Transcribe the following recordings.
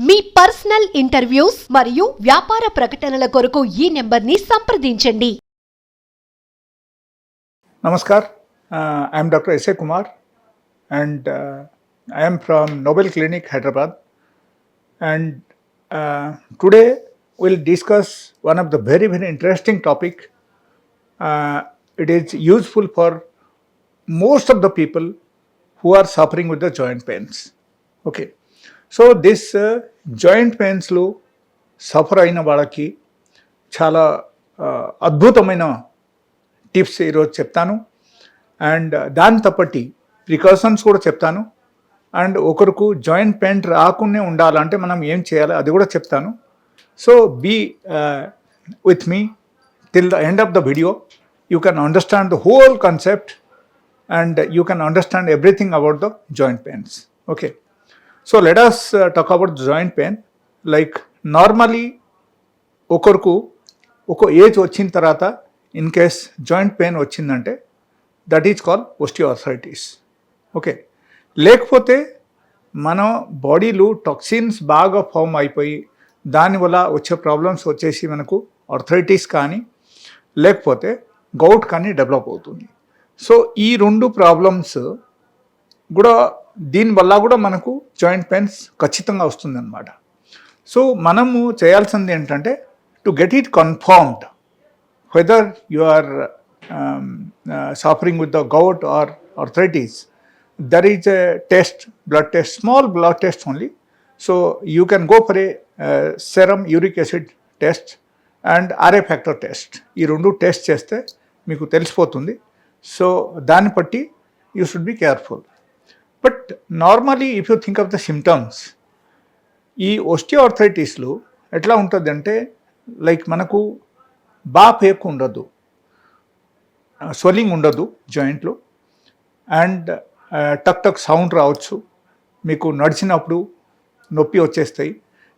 మీ personal interviews మరియు వ్యాపార ప్రకటనల కొరకు ఈ నెంబర్ని సంప్రదించండి namaskar I'm doctor S A Kumar and I'm from Nobel clinic Hyderabad and today will discuss one of the very very interesting topic it is useful for most of the people who are suffering with the joint pains okay so this joint పెయిన్స్లో suffer అయిన వాళ్ళకి చాలా అద్భుతమైన tips ఈరోజు చెప్తాను. And దాని తప్పటి precautions కూడా చెప్తాను. And ఒకరికి జాయింట్ పెయిన్ రాకుండా ఉండాలంటే మనం ఏం చేయాలి అది కూడా చెప్తాను. So be with me till the end of the video. You can understand the whole concept and you can understand everything about the joint pains. Okay. So let us talk about joint pain like normally ఒకరికి ఒక age వచ్చిన తర్వాత in case joint pain వచ్చిందంటే that is call arthritis okay లేకపోతే మన బాడీలో toxins బాగా form అయిపోయి దానివల్ల వచ్చే ప్రాబ్లమ్స్ వచ్చేసి మనకు ఆర్థరైటిస్ కానీ లేకపోతే గౌట్ కానీ డెవలప్ అవుతుంది సో ఈ రెండు ప్రాబ్లమ్స్ కూడా దీనివల్ల కూడా మనకు జాయింట్ పెయిన్స్ ఖచ్చితంగా వస్తుందన్నమాట. సో మనము చేయాల్సింది ఏంటంటే to get it confirmed whether you are suffering with the gout or arthritis there is a test blood test small blood test only so you can go for a serum uric acid test and R A factor test ఈ రెండు test చేస్తే మీకు తెలిసిపోతుంది. So దాన్ని బట్టి you should be careful but normally if you think of the symptoms ఈ ఆర్థరైటిస్లో ఎట్లా ఉంటుంది అంటే లైక్ మనకు బా పేక్ ఉండదు. స్వెల్లింగ్ ఉండదు జాయింట్లో అండ్ టక్ టక్ సౌండ్ రావచ్చు. మీకు నడిచినప్పుడు నొప్పి వచ్చేస్తాయి.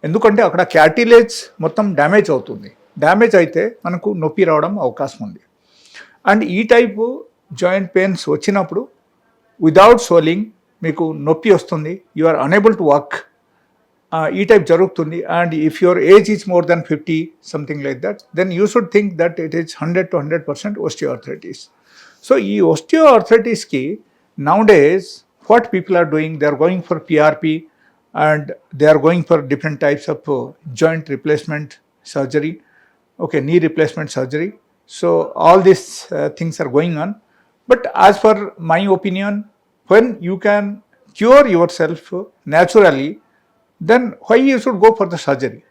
ఎందుకంటే అక్కడ క్యాటిలేజ్ మొత్తం డ్యామేజ్ అవుతుంది. డ్యామేజ్ అయితే మనకు నొప్పి రావడం అవకాశం ఉంది. అండ్ ఈ టైపు జాయింట్ పెయిన్స్ వచ్చినప్పుడు విదౌట్ సోలింగ్ మీకు నొప్పి వస్తుంది you are unable to walk ఈ టైప్ జరుగుతుంది. And if your age is more than fifty something like that then you should think that it is hundred to hundred percent arthritis so ఈ ఆర్థరైటిస్కి nowadays what people are doing they are going for PRP and they are going for different types of joint replacement surgery okay knee replacement surgery. So all these uh, things are going on. But as per my opinion when you can cure yourself naturally then why you should go for the surgery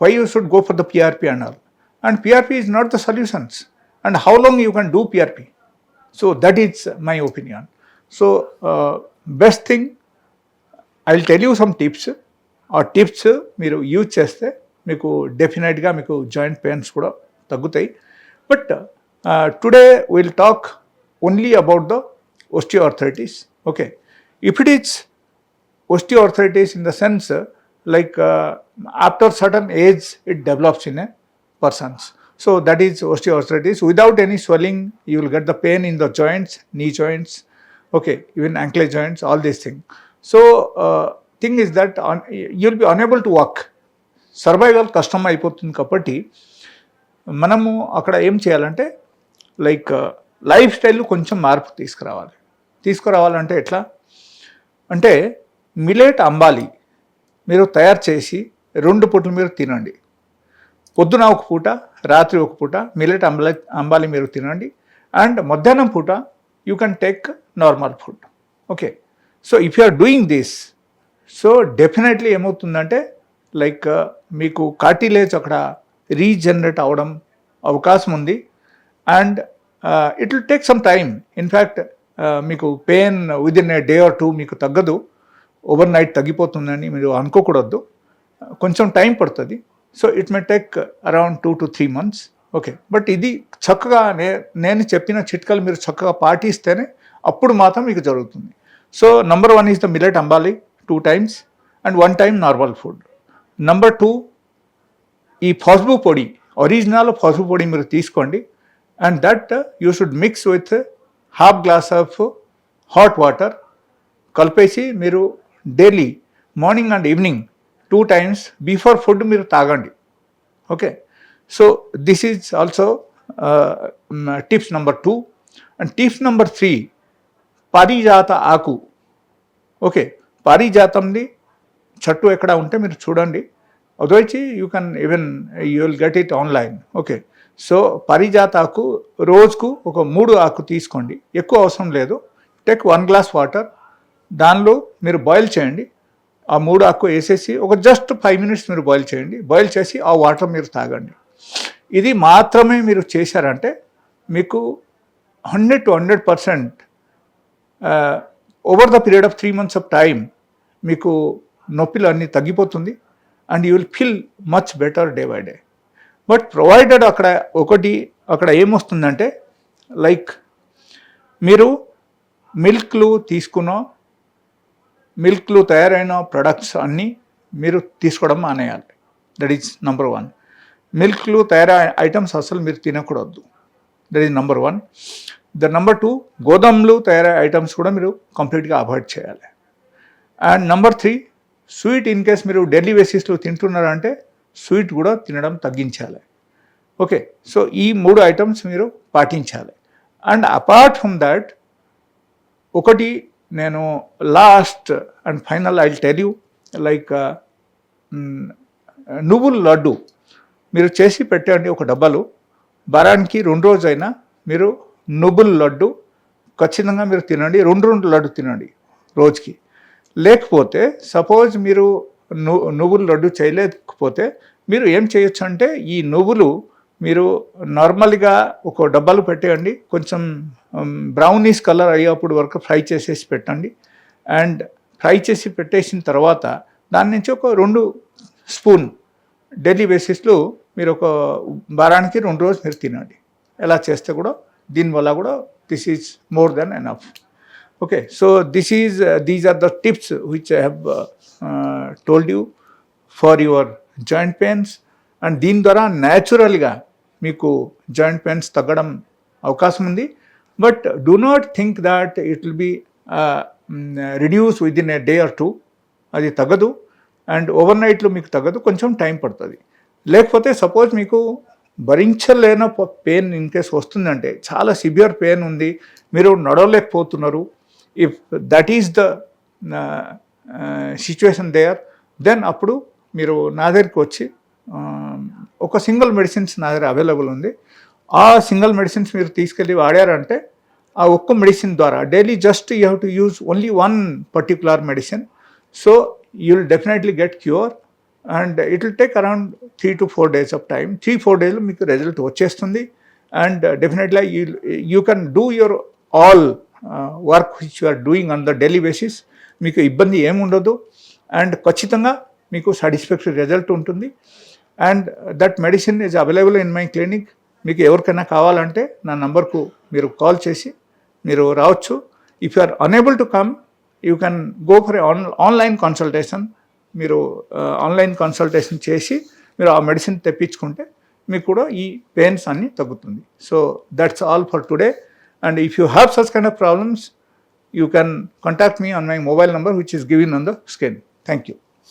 why you should go for the prp and all and prp is not the solutions and how long you can do prp so that is my opinion so uh, best thing I will tell you some tips ఆ tips మీరు use చేస్తే మీకు డెఫినెట్గా మీకు joint pains కూడా తగ్గుతాయి but today will talk only about the Osteoarthritis. Okay, if it is osteoarthritis in the sense like uh, after certain age it develops in a persons so that is osteoarthritis without any swelling you will get the pain in the joints knee joints okay even ankle joints all these things so uh, thing is that on, you'll be unable to walk survival కష్టం అయిపోతుంది కాబట్టి మనము అక్కడ ఏం చేయాలంటే like life style కొంచెం మార్పు తీసుకురావాలి. తీసుకురావాలంటే ఎట్లా? అంటే మిలేట్ అంబాలి. మీరు తయారు చేసి రెండు పూటలు మీరు తినండి. పొద్దున ఒక పూట రాత్రి ఒక పూట మిలెట్ అంబాలి అంబాలి మీరు తినండి. అండ్ మధ్యాహ్నం పూట you can take normal food. Okay. So if you are doing this so definitely ఏమవుతుందంటే లైక్ మీకు కార్టిలేజ్ అక్కడ రీజనరేట్ అవడం అవకాశం ఉంది. And it will take some time in fact మీకు pain within a day or two మీకు తగ్గదు. Over night తగ్గిపోతుందని మీరు అనుకోకూడదు. కొంచెం టైం పడుతుంది. So it may take around two to three months okay but ఇది చక్కగా నే నేను చెప్పిన చిట్కాలు మీరు చక్కగా పాటిస్తేనే అప్పుడు మాత్రం మీకు జరుగుతుంది. So number one is the millet ambali two times and one time normal food number two ఈ పసుపు పొడి ఒరిజినల్ పసుపు పొడి మీరు తీసుకోండి. And that you should mix with half glass of hot water కలిపేసి మీరు daily morning and evening two times before food మీరు తాగండి. Okay so this is also tips number two and tips number three పారిజాత ఆకు okay పారిజాతంది చెట్టు ఎక్కడ ఉంటే మీరు చూడండి అదొచ్చి you can even you will get it online okay so పారిజాత ఆకు రోజుకు ఒక మూడు ఆకు తీసుకోండి. ఎక్కువ అవసరం లేదు. టేక్ వన్ గ్లాస్ వాటర్ దానిలో మీరు బాయిల్ చేయండి. ఆ మూడు ఆకు వేసేసి ఒక జస్ట్ ఫైవ్ మినిట్స్ మీరు బాయిల్ చేయండి. బాయిల్ చేసి ఆ వాటర్ మీరు తాగండి. ఇది మాత్రమే మీరు చేశారంటే మీకు hundred to hundred percent over the period of three months of time మీకు నొప్పిలు అన్నీ తగ్గిపోతుంది. And you will feel much better day by day but provided అక్కడ ఒకటి అక్కడ ఏమొస్తుందంటే లైక్ మీరు మిల్క్లు తీసుకున్న మిల్క్లు తయారైన ప్రొడక్ట్స్ అన్నీ మీరు తీసుకోవడం మానేయాలి. దట్ ఈజ్ నంబర్ వన్ మిల్క్లు తయారై ఐటమ్స్ అసలు మీరు తినకూడదు. That is number one the number two గోధుమలు తయారయ్యే ఐటమ్స్ కూడా మీరు కంప్లీట్గా అవాయిడ్ చేయాలి. And number three sweet in case మీరు డైలీ బేసిస్లో తింటున్నారంటే స్వీట్ కూడా తినడం తగ్గించాలి. ఓకే సో ఈ మూడు ఐటమ్స్ మీరు పాటించాలి. అండ్ అపార్ట్ ఫ్రమ్ దాట్ ఒకటి నేను last and final I tell you like నువ్వుల లడ్డు మీరు చేసి పెట్టండి ఒక డబ్బాలు. వారానికి రెండు రోజైనా మీరు నువ్వుల లడ్డు ఖచ్చితంగా మీరు తినండి రెండు రెండు లడ్డు తినండి రోజుకి. లేకపోతే సపోజ్ మీరు నువ్వుల లడ్డు చేయలేకపోతే మీరు ఏం చేయొచ్చు అంటే ఈ నువ్వులు మీరు నార్మల్గా ఒక డబ్బాలు పెట్టేయండి. కొంచెం బ్రౌనీస్ కలర్ అయ్యేప్పుడు వరకు ఫ్రై చేసేసి పెట్టండి. అండ్ ఫ్రై చేసి పెట్టేసిన తర్వాత దాని నుంచి ఒక రెండు స్పూన్ డైలీ బేసిస్లో మీరు ఒక వారానికి రెండు రోజులు మీరు తినండి. ఎలా చేస్తే కూడా దీనివల్ల కూడా this is more then enough. Okay so this is these are the tips which I have told you for your joint pains and దీని ద్వారా న్యాచురల్గా మీకు జాయింట్ పెయిన్స్ తగ్గడం అవకాశం ఉంది. But do not think that it will be reduce within a day or two అది తగ్గదు. And over నైట్లో మీకు తగ్గదు. కొంచెం టైం పడుతుంది. లేకపోతే సపోజ్ మీకు భరించలేన పెయిన్ ఇన్ కేస్ వస్తుందంటే చాలా సివియర్ పెయిన్ ఉంది. మీరు నడవలేకపోతున్నారు. If that is the situation there then అప్పుడు మీరు నా దగ్గరికి వచ్చి ఒక సింగిల్ మెడిసిన్స్ నా దగ్గర అవైలబుల్ ఉంది. ఆ సింగిల్ మెడిసిన్స్ మీరు తీసుకెళ్ళి వాడారంటే ఆ ఒక్క మెడిసిన్ ద్వారా daily just you have to use only one particular medicine so you will definitely get cure and it will take around three to four days of time three four డేస్లో మీకు result వచ్చేస్తుంది. And definitely you you can do your all work which you are doing on the daily basis మీకు ఇబ్బంది ఏముండదు. And ఖచ్చితంగా మీకు satisfactory result ఉంటుంది. And that medicine is available in my clinic మీకు ఎవరికైనా కావాలంటే నా నంబర్కు మీరు కాల్ చేసి మీరు రావచ్చు. If you are unable to come you can go for on online consultation మీరు ఆన్లైన్ కన్సల్టేషన్ చేసి మీరు ఆ మెడిసిన్ తెప్పించుకుంటే మీకు కూడా ఈ పెయిన్స్ అన్నీ తగ్గుతుంది. So that's all for today And if you have such kind of problems, you can contact me on my mobile number which is given on the screen. Thank you.